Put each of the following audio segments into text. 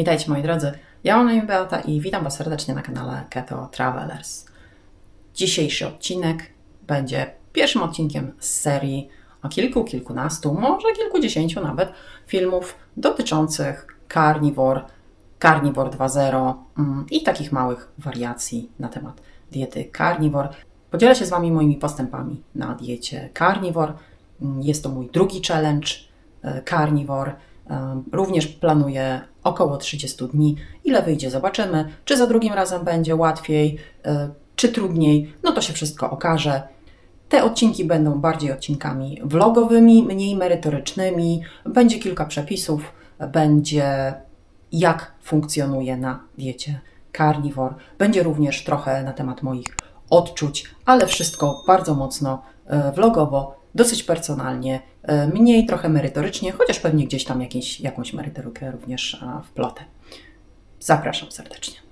Witajcie moi drodzy, ja mam na imię Beata i witam Was serdecznie na kanale Keto Travelers. Dzisiejszy odcinek będzie pierwszym odcinkiem z serii o kilku, kilkunastu, może kilkudziesięciu nawet filmów dotyczących carnivore, carnivore 2.0 mm, i takich małych wariacji na temat diety carnivore. Podzielę się z Wami moimi postępami na diecie carnivore. Mm, Jest to mój drugi challenge e, carnivore. Również planuję około 30 dni. Ile wyjdzie, zobaczymy. Czy za drugim razem będzie łatwiej, e, czy trudniej, no to się wszystko okaże. Te odcinki będą bardziej odcinkami vlogowymi, mniej merytorycznymi. Będzie kilka przepisów, będzie jak funkcjonuje na diecie carnivore. Będzie również trochę na temat moich odczuć, ale wszystko bardzo mocno e, vlogowo, dosyć personalnie, e, mniej trochę merytorycznie, chociaż pewnie gdzieś tam jakieś, jakąś merytorykę również wplotę. Zapraszam serdecznie.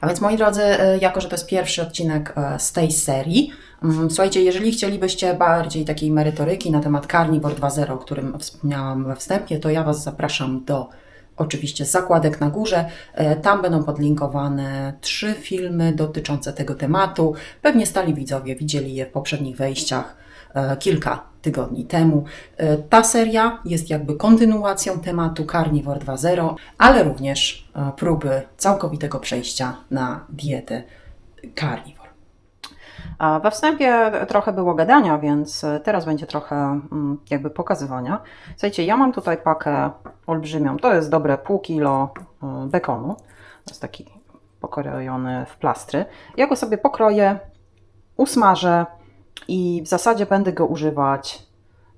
A więc moi drodzy, e, jako że to jest pierwszy odcinek e, z tej serii, mm, słuchajcie, jeżeli chcielibyście bardziej takiej merytoryki na temat Carnivore 2.0, o którym wspomniałam we wstępie, to ja Was zapraszam do oczywiście zakładek na górze. E, Tam będą podlinkowane trzy filmy dotyczące tego tematu. Pewnie stali widzowie widzieli je w poprzednich wejściach e, kilka tygodni temu. E, Ta seria jest jakby kontynuacją tematu Carnivore 2.0, ale również próby całkowitego przejścia na dietę Carnivore. We wstępie trochę było gadania, więc teraz będzie trochę mm, jakby pokazywania. Słuchajcie, ja mam tutaj pakę olbrzymią, to jest dobre pół kilo y, bekonu. To jest taki pokrojony w plastry. Ja go sobie pokroję, usmażę i w zasadzie będę go używać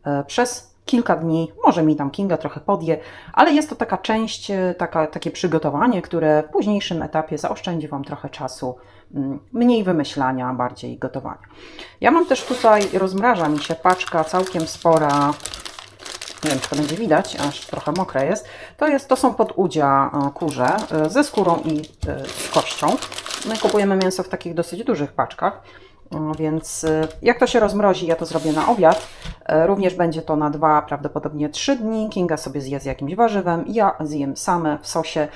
e, przez kilka dni. Może mi tam Kinga trochę podje, ale jest to taka część, e, taka, takie przygotowanie, które w późniejszym etapie zaoszczędzi Wam trochę czasu, mm, mniej wymyślania, bardziej gotowania. Ja mam też tutaj, rozmraża mi się paczka całkiem spora. Nie wiem, czy to będzie widać, aż trochę mokre jest. To, jest, to są podudzia e, kurze e, ze skórą i z kością. My kupujemy mięso w takich dosyć dużych paczkach. Więc y, jak to się rozmrozi, ja to zrobię na obiad. E, Również będzie to na dwa, prawdopodobnie trzy dni. Kinga sobie zje z jakimś warzywem, ja zjem same w sosie.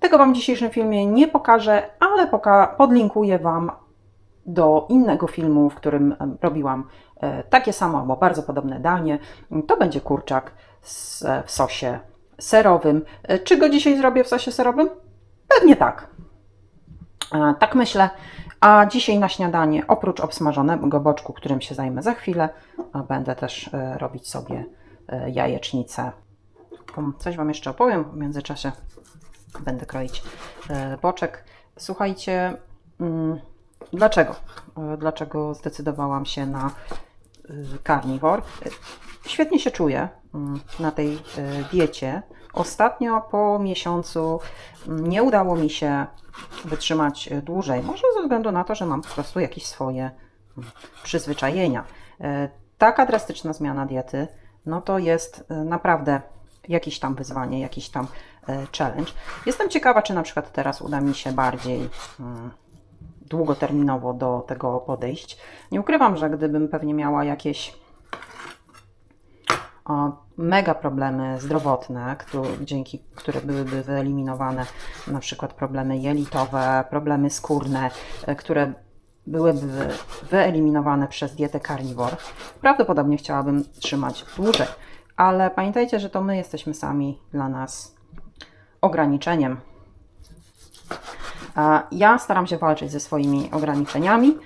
Tego Wam w dzisiejszym filmie nie pokażę, ale poka- podlinkuję Wam do innego filmu, w którym robiłam e, takie samo albo bardzo podobne danie. To będzie kurczak z, w sosie serowym. E, Czy go dzisiaj zrobię w sosie serowym? Pewnie tak. Tak myślę. A dzisiaj na śniadanie, oprócz obsmażonego boczku, którym się zajmę za chwilę, będę też e, robić sobie e, jajecznicę. Coś Wam jeszcze opowiem. W międzyczasie będę kroić e, boczek. Słuchajcie, mm, dlaczego? Dlaczego zdecydowałam się na carnivore? Świetnie się czuję mm, na tej e, diecie. Ostatnio po miesiącu mm, nie udało mi się wytrzymać e, dłużej. Może ze względu na to, że mam po prostu jakieś swoje mm, przyzwyczajenia. E, Taka drastyczna zmiana diety, no to jest naprawdę jakieś tam wyzwanie, jakiś tam challenge. Jestem ciekawa, czy na przykład teraz uda mi się bardziej długoterminowo do tego podejść. Nie ukrywam, że gdybym pewnie miała jakieś mega problemy zdrowotne, które, dzięki które byłyby wyeliminowane, na przykład problemy jelitowe, problemy skórne, e, które byłyby wy- wyeliminowane przez dietę carnivore. Prawdopodobnie chciałabym trzymać dłużej, ale pamiętajcie, że to my jesteśmy sami dla nas ograniczeniem. Ja staram się walczyć ze swoimi ograniczeniami,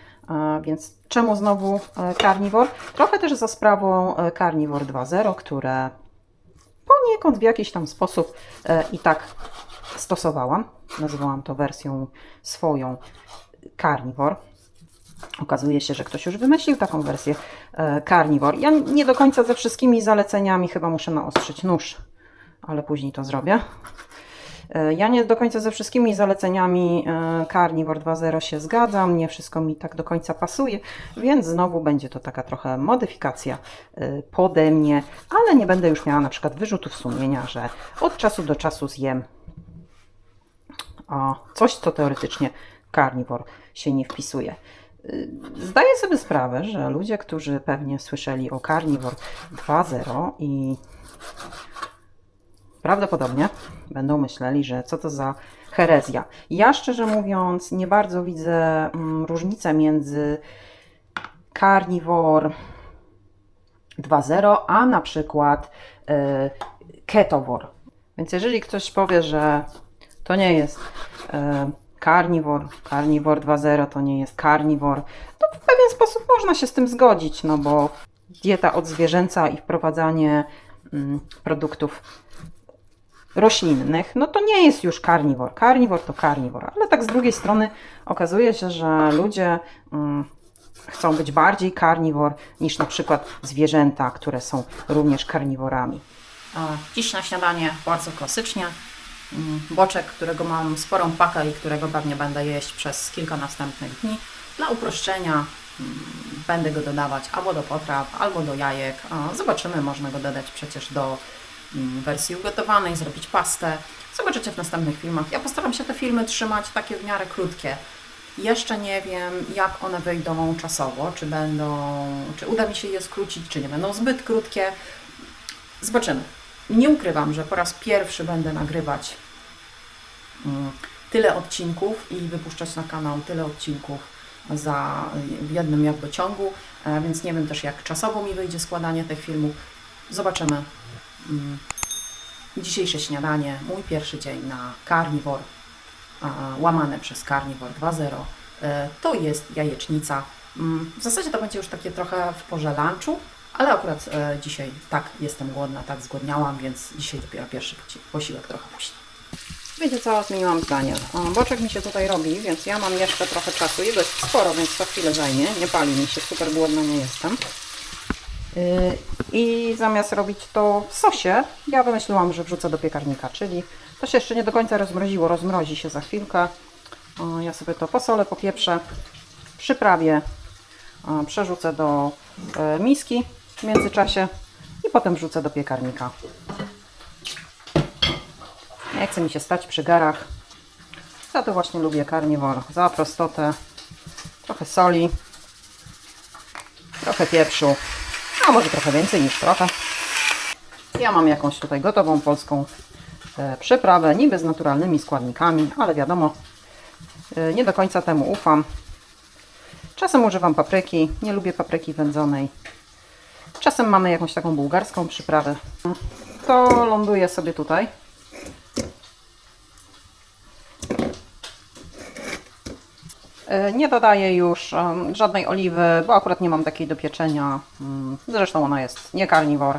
więc czemu znowu e, carnivore? Trochę też za sprawą e, Carnivore 2.0, które poniekąd w jakiś tam sposób e, i tak stosowałam. Nazywałam to wersją swoją Carnivore. Okazuje się, że ktoś już wymyślił taką wersję Carnivore. Ja nie do końca ze wszystkimi zaleceniami chyba muszę naostrzyć nóż, ale później to zrobię. E, Ja nie do końca ze wszystkimi zaleceniami e, Carnivore 2.0 się zgadzam, nie wszystko mi tak do końca pasuje, więc znowu będzie to taka trochę modyfikacja e, pode mnie, ale nie będę już miała na przykład wyrzutów sumienia, że od czasu do czasu zjem coś, co teoretycznie Carnivore się nie wpisuje. Zdaję sobie sprawę, że ludzie, którzy pewnie słyszeli o Carnivore 2.0 i prawdopodobnie będą myśleli, że co to za herezja. Ja szczerze mówiąc nie bardzo widzę mm, różnicę między Carnivore 2.0, a na przykład y, Ketovore. Więc jeżeli ktoś powie, że to nie jest carnivore, carnivore 2.0 to nie jest carnivore, to w pewien sposób można się z tym zgodzić, no bo dieta odzwierzęca i wprowadzanie mm, produktów roślinnych, no to nie jest już carnivore. Carnivore to carnivore, ale tak z drugiej strony okazuje się, że ludzie mm, chcą być bardziej carnivore niż na przykład zwierzęta, które są również karniworami. Dziś na śniadanie bardzo klasycznie. Mm, Boczek, którego mam sporą pakę i którego pewnie będę jeść przez kilka następnych dni. Dla uproszczenia mm, będę go dodawać albo do potraw, albo do jajek. Zobaczymy, można go dodać przecież do wersji ugotowanej, zrobić pastę. Zobaczycie w następnych filmach. Ja postaram się te filmy trzymać takie w miarę krótkie. Jeszcze nie wiem, jak one wyjdą czasowo, czy będą, czy uda mi się je skrócić, czy nie będą zbyt krótkie. Zobaczymy. Nie ukrywam, że po raz pierwszy będę nagrywać mm, tyle odcinków i wypuszczać na kanał tyle odcinków za w jednym jakby ciągu, e, więc nie wiem też jak czasowo mi wyjdzie składanie tych filmów. Zobaczymy. Dzisiejsze śniadanie, mój pierwszy dzień na Carnivore, łamane przez Carnivore 2.0, e, to jest jajecznica. Mm, W zasadzie to będzie już takie trochę w porze lunchu, ale akurat e, dzisiaj tak jestem głodna, tak zgłodniałam, więc dzisiaj dopiero pierwszy posiłek trochę później. Wiecie co, zmieniłam zdanie. Boczek mi się tutaj robi, więc ja mam jeszcze trochę czasu. Jego jest sporo, więc to chwilę zajmie. Nie pali mi się, super głodna nie jestem. Yy, I zamiast robić to w sosie, ja wymyśliłam, że wrzucę do piekarnika, czyli to się jeszcze nie do końca rozmroziło, rozmrozi się za chwilkę. Ja sobie to posolę, popieprzę, przyprawię, przerzucę do e, miski w międzyczasie i potem wrzucę do piekarnika. Nie chce mi się stać przy garach. Za to właśnie lubię karniwor. Za prostotę. Trochę soli. Trochę pieprzu. A może trochę więcej niż trochę. Ja mam jakąś tutaj gotową polską e, przyprawę, niby z naturalnymi składnikami, ale wiadomo, e, nie do końca temu ufam. Czasem używam papryki, nie lubię papryki wędzonej. Czasem mamy jakąś taką bułgarską przyprawę. To ląduje sobie tutaj. Nie dodaję już żadnej oliwy, bo akurat nie mam takiej do pieczenia. Mm, Zresztą ona jest nie karniwor.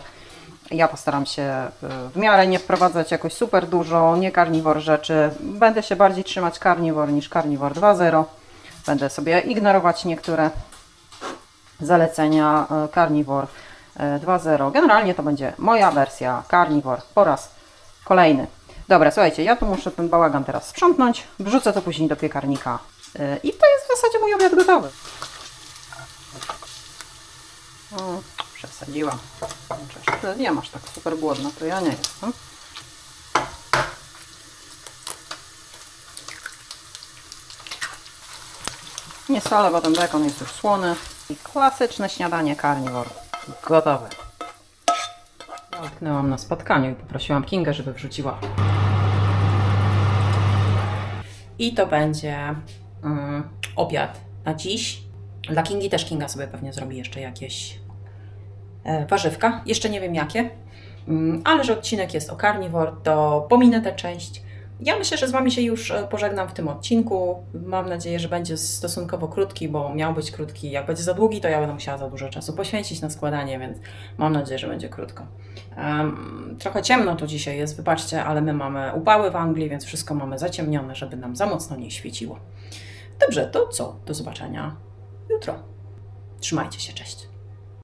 Ja postaram się e, w miarę nie wprowadzać jakoś super dużo nie karniwor rzeczy. Będę się bardziej trzymać karniwor niż karniwor 2.0. Będę sobie ignorować niektóre zalecenia e, Carnivore e, 2.0. Generalnie to będzie moja wersja Carnivore po raz kolejny. Dobra, słuchajcie, ja tu muszę ten bałagan teraz sprzątnąć, wrzucę to później do piekarnika e, i to jest w zasadzie mój obiad gotowy. O, przesadziłam. Ty nie masz tak super głodna, to ja nie jestem. Nie solę, bo ten bekon jest już słony. I klasyczne śniadanie carnivore. Gotowe. Zamknęłam na spotkaniu i poprosiłam Kingę, żeby wrzuciła. I to będzie mm, obiad na dziś. Dla Kingi też Kinga sobie pewnie zrobi jeszcze jakieś e, warzywka. Jeszcze nie wiem jakie, mm, ale że odcinek jest o carnivore, to pominę tę część. Ja myślę, że z Wami się już e, pożegnam w tym odcinku. Mam nadzieję, że będzie stosunkowo krótki, bo miał być krótki. Jak będzie za długi, to ja będę musiała za dużo czasu poświęcić na składanie, więc mam nadzieję, że będzie krótko. Em, trochę ciemno tu dzisiaj jest, wybaczcie, ale my mamy upały w Anglii, więc wszystko mamy zaciemnione, żeby nam za mocno nie świeciło. Dobrze, to co? Do zobaczenia jutro. Trzymajcie się, cześć.